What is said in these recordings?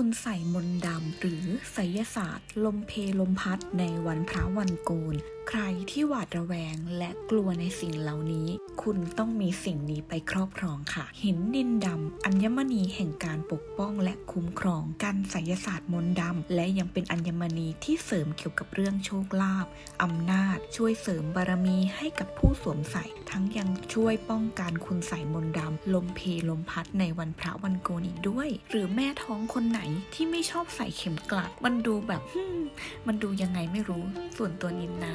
คุณใส่มนต์ดำหรือไสยศาสตร์ ลมเพลมพัดในวันพระวันโกน ใครที่หวาดระแวงและกลัวในสิ่งเหล่านี้ คุณต้องมีสิ่งนี้ไปครอบครองค่ะ หินดินดำอัญมณีแห่งการปกป้องและคุ้มครองกันไสยศาสตร์มนต์ดำและยังเป็นอัญมณีที่เสริมเกี่ยวกับเรื่องโชคลาภอำนาจ ช่วยเสริมบารมีให้กับผู้สวมใส่ ทั้งยังช่วยป้องกันคุณใส่มนต์ดำลมเพลมพัดในวันพระวันโกนอีกด้วย หรือแม่ท้องคนไหนที่ไม่ชอบใส่เข็มกลัด มันดูแบบมมันดูยังไงไม่รู้ ส่วนตัวนินนะ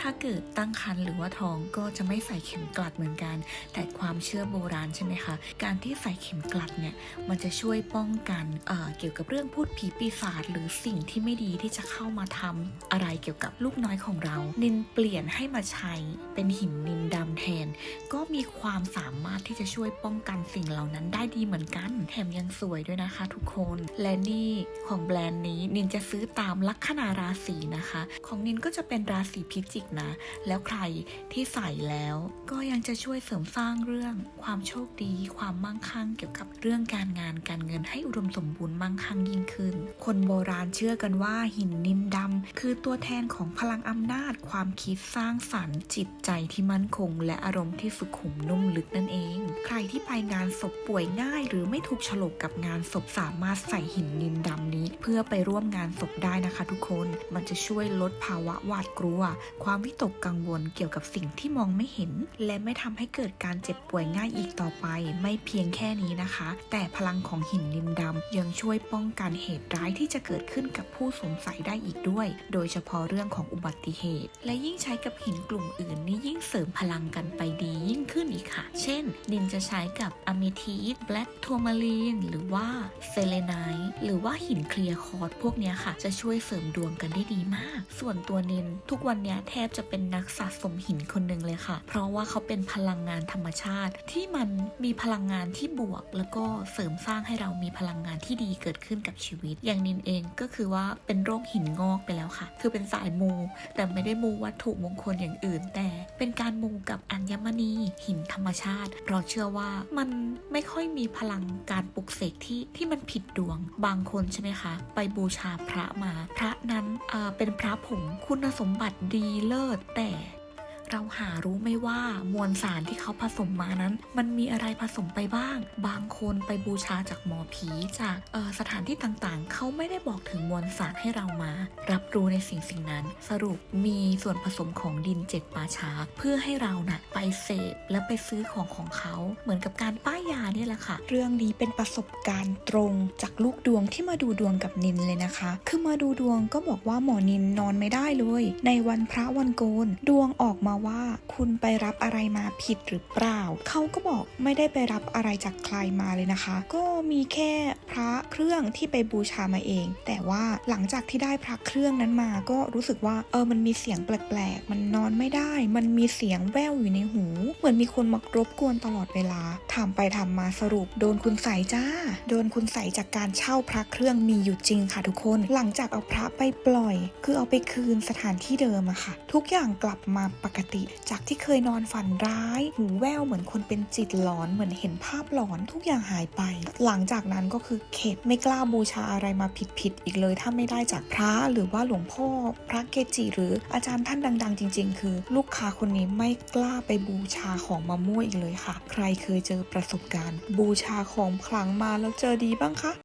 ถ้าเกิดตั้งครรภ์หรือว่าท้องก็จะไม่ใส่เข็มกลัดเหมือนกัน แต่ความเชื่อโบราณใช่ไหมคะ การที่ใส่เข็มกลัดเนี่ยมันจะช่วยป้องกันเอ่อเกี่ยวกับเรื่องพูดผีปีศาจหรือสิ่งที่ไม่ดีที่จะเข้ามาทำอะไรเกี่ยวกับลูกน้อยของเรา นินเปลี่ยนให้มาใช้เป็นหินนินดำแทน ก็มีความสามารถที่จะช่วยป้องกันสิ่งเหล่านั้นได้ดีเหมือนกัน แถมยังสวยด้วยนะคะ ทุกคน และนี่ของแบรนด์นี้นินจะซื้อตามลัคนาราศีนะคะ ของนินก็จะเป็นราศีพิจิกนะ แล้วใครที่ใส่แล้ว ก็ยังจะช่วยเสริมสร้างเรื่อง ความโชคดี ความมั่งคั่ง เกี่ยวกับเรื่องการงานการเงินให้อุดมสมบูรณ์มั่งคั่งยิ่งขึ้น คนโบราณเชื่อกันว่าหินนินดำคือตัวแทนของพลังอำนาจ ความคิดสร้างสรรค์จิตใจที่มั่นคง และอารมณ์ที่สุขุมนุ่มลึกนั่นเอง ใครที่ไปงานศพป่วยง่าย หรือไม่ถูกฉลกกับงานศพสามารถใส่หินนินดำนี้ เพื่อไปร่วมงานศพได้นะคะ ทุกคนมันจะช่วยลดภาวะหวาดกลัว ความวิตกกังวลเกี่ยวกับสิ่งที่มองไม่เห็น และไม่ทำให้เกิดการเจ็บป่วยง่ายอีกต่อไป ไม่เพียงแค่นี้นะคะ แต่พลังของหินนินดำยังช่วยป้องกันเหตุร้ายที่จะเกิดขึ้นกับผู้สวมใส่ได้อีกด้วย โดยเฉพาะเรื่องของอุบัติเหตุ และยิ่งใช้กับหินกลุ่มอื่นนี่ยิ่งเสริมพลังกันไปดียิ่งขึ้นอีกค่ะ เช่น นินจะใช้กับอะเมทีสแบล็กทัวมารีนหรือว่าเซเลไนท์หรือว่าหินเคลียร์คอร์ดพวกนี้ค่ะ จะช่วยเสริมดวงกันได้ดีมาก ส่วนตัวนินทุกวันนี้แทบจะเป็นนักสะสมหินคนหนึ่งเลยค่ะ เพราะว่าเขาเป็นพลังงานธรรมชาติ ที่มันมีพลังงานที่บวก แล้วก็เสริมสร้างให้เรามีพลังงานที่ดีเกิดขึ้นกับชีวิต อย่างนินเองก็คือว่าเป็นโรคหินงอกไปแล้วค่ะ คือเป็นสายมู แต่ไม่ได้มูวัตถุมงคลอย่างอื่น แต่เป็นการมูกับอัญมณีหินธรรมชาติเพราะเชื่อว่ามันไม่ค่อยมีพลังการปลุกเสกที่ที่มันผิดดวง บางคนใช่ไหมคะ ไปบูชาพระมา พระนั้นเป็นพระผงคุณสมบัติดีเลิศแต่ เราหารู้ไม่ว่ามวลสารที่เขาผสมมานั้น มันมีอะไรผสมไปบ้าง บางคนไปบูชาจากหมอผีจากออสถานที่ต่างๆ เขาไม่ได้บอกถึงมวลสารให้เรามา รับรู้ในสิ่งสิ่งนั้น สรุปมีส่วนผสมของดินเจ็ดป่าช้า เพื่อให้เราน่ะไปเสพและไปซื้อของของเขา เหมือนกับการป้ายยาเนี่ยแหละค่ะ เรื่องนี้เป็นประสบการณ์ตรงจากลูกดวงที่มาดูดวงกับนินเลยนะคะ คือมาดูดวงก็บอกว่าหมอนินนอนไม่ได้เลย ในวันพระวันโกนดวงออกมาว่า คุณไปรับอะไรมาผิดหรือเปล่า เขาก็บอกไม่ได้ไปรับอะไรจากใครมาเลยนะคะ ก็มีแค่พระเครื่องที่ไปบูชามาเอง แต่ว่าหลังจากที่ได้พระเครื่องนั้นมา ก็รู้สึกว่าเออมันมีเสียงแปลกๆ มันนอนไม่ได้ มันมีเสียงแว่วอยู่ในหู เหมือนมีคนมารบกวนตลอดเวลาถามไปถามมาสรุป โดนคุณใส่จ้า โดนคุณใส่จากการเช่าพระเครื่องมีอยู่จริงค่ะทุกคน หลังจากเอาพระไปปล่อย คือเอาไปคืนสถานที่เดิมอะค่ะ ทุกอย่างกลับมาปกติ จากที่เคยนอนฝันร้ายหูแว่วเหมือนคนเป็นจิตหลอนเหมือนเห็นภาพหลอนทุกอย่างหายไป หลังจากนั้นก็คือเข็ดไม่กล้าบูชาอะไรมาผิดๆอีกเลย ถ้าไม่ได้จากพระหรือว่าหลวงพ่อ พระเกจิหรืออาจารย์ท่านดัง ๆ จริง ๆ คือ ลูกค้าคนนี้ไม่กล้าไปบูชาของมามั่วอีกเลยค่ะ ใครเคยเจอประสบการณ์ บูชาของขลังมาแล้วเจอดีบ้างคะ